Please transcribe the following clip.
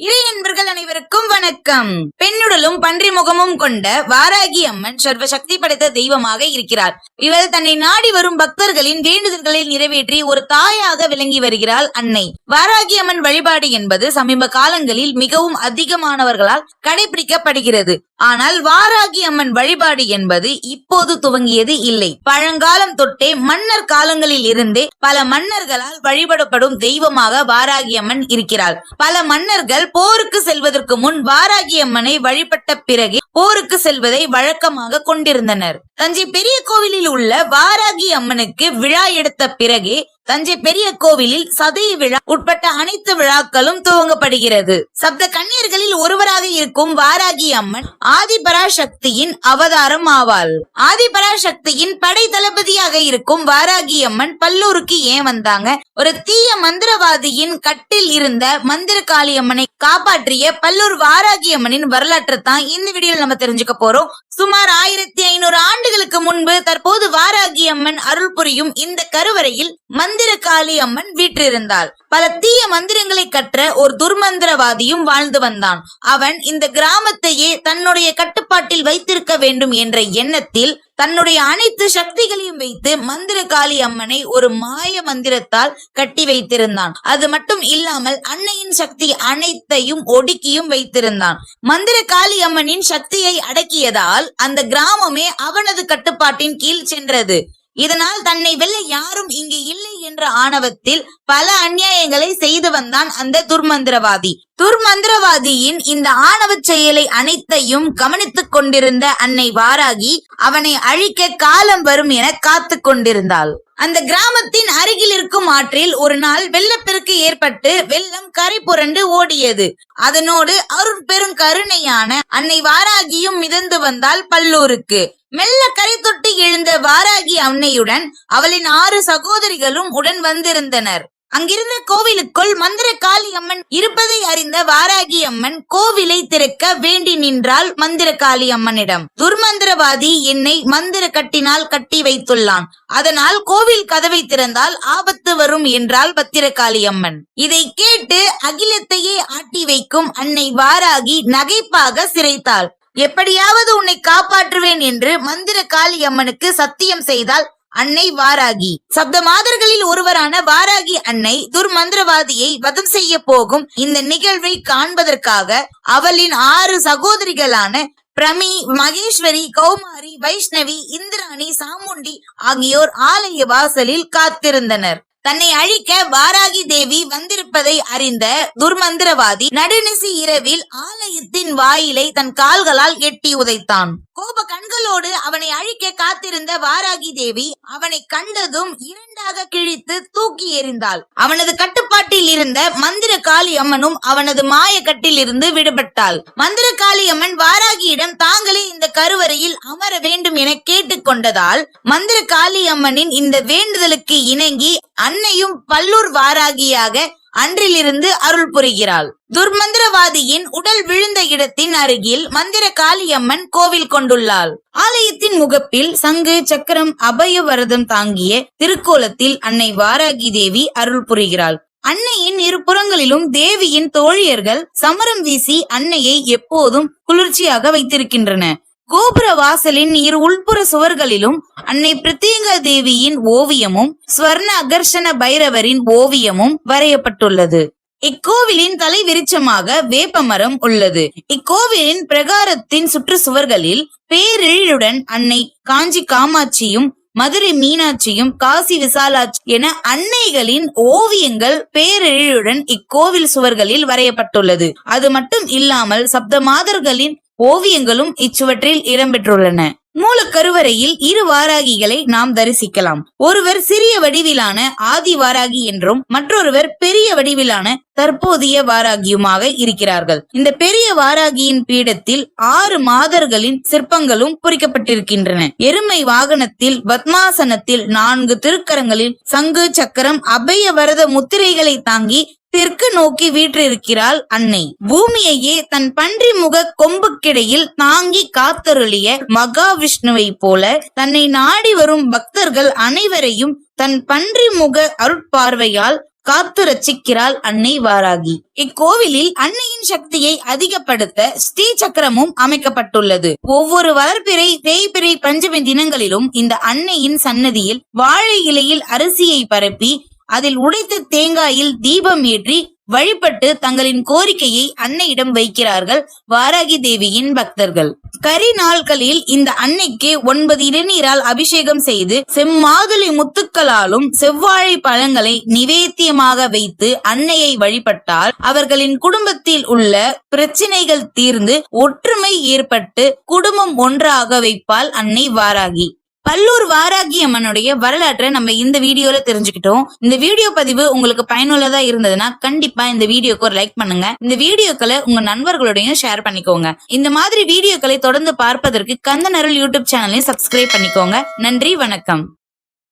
இல்லை நண்பர்கள் அனைவருக்கும் வணக்கம். பெண்ணுடலும் பன்றி முகமும் கொண்ட வாராகி அம்மன் சர்வ சக்தி படைத்த தெய்வமாக இருக்கிறார். இவள் தன்னை நாடி வரும் பக்தர்களின் வேண்டுதல்களை நிறைவேற்றி ஒரு தாயாக விளங்கி வருகிறாள் அன்னை. வாராகி அம்மன் வழிபாடு என்பது சமீப காலங்களில் மிகவும் அதிகமானவர்களால் கடைபிடிக்கப்படுகிறது. ஆனால் வாராகி அம்மன் வழிபாடு என்பது இப்போது துவங்கியது இல்லை. பழங்காலம் தொட்டே மன்னர் காலங்களில் இருந்தே பல மன்னர்களால் வழிபடப்படும் தெய்வமாக வாராகி அம்மன் இருக்கிறாள் பல மன்னர்கள் போருக்கு செல்வதற்கு முன் வாராகி அம்மனை வழிபட்ட பிறகே போருக்கு செல்வதை வழக்கமாக கொண்டிருந்தனர். தஞ்சை பெரிய கோவிலில் உள்ள வாராகி அம்மனுக்கு விழா எடுத்த பிறகே தஞ்சை பெரிய கோவிலில் சதய விழா உட்பட்ட அனைத்து விழாக்களும் துவங்கப்படுகிறது. சப்த கன்னியர்களில் ஒருவராக இருக்கும் வாராகி அம்மன் ஆதிபராசக்தியின் அவதாரம் ஆவாள். ஆதிபராசக்தியின் படை தளபதியாக இருக்கும் வாராகி அம்மன் பல்லூருக்கு ஏன் வந்தாங்க? ஒரு தீய மந்திரவாதியின் கட்டில் இருந்த மந்திர காளியம்மனை காப்பாற்றிய பல்லூர் வாராகி அம்மனின் வரலாற்று தான் இந்த வீடியோல நம்ம தெரிஞ்சுக்க போறோம். சுமார் ஆயிரத்தி ஐநூறு ஆண்டுகள் ஆண்டுகளுக்கு முன்பு தற்போது வாராகி அம்மன் அருள் புரியும் இந்த கருவறையில் மந்திர காளி அம்மன் வீற்றிருந்தாள். பல தீய மந்திரங்களை கற்ற ஒரு துர்மந்திரவாதியும் வாழ்ந்து வந்தான். அவன் இந்த கிராமத்தையே தன்னுடைய கட்டுப்பாட்டில் வைத்திருக்க வேண்டும் என்ற எண்ணத்தில் தன்னுடைய அனைத்து சக்திகளையும் வைத்து மந்திர காளி அம்மனை ஒரு மாய மந்திரத்தால் கட்டி வைத்திருந்தான். அது மட்டும் இல்லாமல் அன்னையின் சக்தி அனைத்தையும் ஒடுக்கியும் வைத்திருந்தான். மந்திர காளி அம்மனின் சக்தியை அடக்கியதால் அந்த கிராமமே அவனது கட்டுப்பாட்டின் கீழ் சென்றது. இதனால் தன்னை வெல்ல யாரும் இங்கு இல்லை என்ற ஆணவத்தில் பல அநியாயங்களை செய்து வந்தான் அந்த துர்மந்திரவாதி. துர்மந்திரவாதியின் இந்த ஆணவ செயலை அனைத்தையும் கவனித்துக் கொண்டிருந்த அன்னை வாராகி அவனை அழிக்க காலம் வரும் என காத்து கொண்டிருந்தாள். அந்த கிராமத்தின் அருகில் இருக்கும் ஆற்றில் ஒரு நாள் வெள்ளப்பெருக்கு ஏற்பட்டு வெள்ளம் கரை புரண்டு ஓடியது. அதனோடு அருண் பெரும் கருணையான அன்னை வாராகியும் மிதந்து வந்தால் பல்லூருக்கு. மெல்ல கரை தொட்டு எழுந்த வாராகி அன்னையுடன் அவளின் ஆறு சகோதரிகளும் உடன் வந்திருந்தனர். அங்கிருந்த கோவிலுக்குள் மந்திர காளி அம்மன் இருப்பதை அறிந்த வாராகி அம்மன் கோவிலை திறக்க வேண்டி நின்றாள் மந்திர காளி அம்மனிடம் துர்மந்திரவாதி என்னை மந்திர கட்டினால் கட்டி வைத்துள்ளான். அதனால் கோவில் கதவை திறந்தால் ஆபத்து வரும் என்றாள் பத்திரகாளி அம்மன் இதை கேட்டு அகிலத்தையே ஆட்டி வைக்கும் அன்னை வாராகி நகைப்பாக சிறைத்தாள் எப்படியாவது உன்னை காப்பாற்றுவேன் என்று மந்திர காளி அம்மனுக்கு சத்தியம் செய்தால் அன்னை வாராகி. சப்த மாதர்களில் ஒருவரான வாராகி அன்னை துர்மந்திரவாதியை வதம் செய்ய போகும் இந்த நிகழ்வை காண்பதற்காக அவளின் ஆறு சகோதரிகளான பிரமி மகேஸ்வரி கௌமாரி வைஷ்ணவி இந்திராணி சாமுண்டி ஆகியோர் ஆலய வாசலில் காத்திருந்தனர். தன்னை அழிக்க வாராகி தேவி வந்திருப்பதை அறிந்த துர்மந்திரவாதி நடுநிசி இரவில் ஆலயத்தின் வாயிலை தன் கால்களால் எட்டி உதைத்தான். கோப கண்களோடு அவனை அழிக்க காத்திருந்த வாராகி தேவி அவனை கண்டதும் இரண்டாக கிழித்து தூக்கி எறிந்தாள். அவனது கட்டுப்பாட்டில் இருந்த மந்திர காளி அம்மனும் அவனது மாய கட்டில் இருந்து விடுபட்டாள். மந்திர காளி அம்மன் வாராகியிடம் தாங்களே கருவறையில் அமர வேண்டும் என கேட்டுக்கொண்டதால் மந்திர காளி அம்மனின் இந்த வேண்டுதலுக்கு இணங்கி அன்னையும் பல்லூர் வாராகியாக அன்றிலிருந்து அருள் புரிகிறாள். துர்மந்திரவாதியின் உடல் விழுந்த இடத்தின் அருகில் மந்திர காளியம்மன் கோவில் கொண்டுள்ளாள். ஆலயத்தின் முகப்பில் சங்கு சக்கரம் அபய வரதம் தாங்கிய திருக்கோலத்தில் அன்னை வாராகி தேவி அருள் புரிகிறாள். அன்னையின் இரு புறங்களிலும் தேவியின் தோழியர்கள் சமரம் வீசி அன்னையை எப்போதும் குளிர்ச்சியாக வைத்திருக்கின்றன. கோபுர வாசலின் இரு உள்புற சுவர்களிலும் அன்னை பிரத்யங்கா தேவியின் ஓவியமும் ஸ்வர்ண அகர்ஷண பைரவரின் ஓவியமும் வரையப்பட்டுள்ளது. இக்கோவிலின் தலை விருட்சமாக வேப்பமரம் உள்ளது. இக்கோவிலின் பிரகாரத்தின் சுற்று சுவர்களில் பேரெழிலுடன் அன்னை காஞ்சி காமாட்சியும் மதுரை மீனாட்சியும் காசி விசாலாட்சி என அன்னைகளின் ஓவியங்கள் பேரெழிலுடன் இக்கோவில் சுவர்களில் வரையப்பட்டுள்ளது. அது மட்டும் இல்லாமல் சப்த மாதர்களின் ஓவியங்களும் இச்சுவற்றில் இடம்பெற்றுள்ளன. மூலக்கருவறையில் இரு வாராகிகளை நாம் தரிசிக்கலாம். ஒருவர் சிறிய வடிவிலான ஆதி வாராகி என்றும் மற்றொருவர் பெரிய வடிவிலான தற்போதைய வாராகியுமாக இருக்கிறார்கள். இந்த பெரிய வாராகியின் பீடத்தில் ஆறு மாதர்களின் சிற்பங்களும் பொறிக்கப்பட்டிருக்கின்றன. எருமை வாகனத்தில் பத்மாசனத்தில் நான்கு திருக்கரங்களில் சங்கு சக்கரம் அபய வரத முத்திரைகளை தாங்கி தெற்கு நோக்கி வீற்றிருக்கிறாள் அன்னை. பூமியையே தன் பன்றி முக கொம்புக்கிடையில் தாங்கி காத்தருளிய மகாவிஷ்ணுவை போல தன்னை நாடி வரும் பக்தர்கள் அனைவரையும் தன் பன்றி முக அருட்பார்வையால் காத்து ரச்சிக்கிறாள் அன்னை வாராகி. இக்கோவிலில் அன்னையின் சக்தியை அதிகப்படுத்த ஸ்ரீ சக்கரமும் அமைக்கப்பட்டுள்ளது. ஒவ்வொரு வளர்பிறை தேய்பிறை பஞ்சமி தினங்களிலும் இந்த அன்னையின் சன்னதியில் வாழை இலையில் அரிசியை பரப்பி அதில் உடைத்த தேங்காயில் தீபம் ஏற்றி வழிபட்டு தங்களின் கோரிக்கையை அன்னையிடம் வைக்கிறார்கள் வாராகி தேவியின் பக்தர்கள். கரி நாட்களில் இந்த அன்னைக்கு ஒன்பது இளநீரால் அபிஷேகம் செய்து செம்மாதுளை முத்துக்களாலும் செவ்வாழை பழங்களை நிவேத்தியமாக வைத்து அன்னையை வழிபட்டால் அவர்களின் குடும்பத்தில் உள்ள பிரச்சினைகள் தீர்ந்து ஒற்றுமை ஏற்பட்டு குடும்பம் ஒன்றாக வைப்பாள் அன்னை வாராகி. பல்லூர் வாராகி அம்மனுடைய வரலாற்றை நம்ம இந்த வீடியோல தெரிஞ்சுக்கிட்டோம். இந்த வீடியோ பதிவு உங்களுக்கு பயனுள்ளதா இருந்ததுன்னா கண்டிப்பா இந்த வீடியோக்கு ஒரு லைக் பண்ணுங்க. இந்த வீடியோக்களை உங்க நண்பர்களுடையும் ஷேர் பண்ணிக்கோங்க. இந்த மாதிரி வீடியோக்களை தொடர்ந்து பார்ப்பதற்கு கந்தனருள் யூடியூப் சேனலையும் சப்ஸ்கிரைப் பண்ணிக்கோங்க. நன்றி வணக்கம்.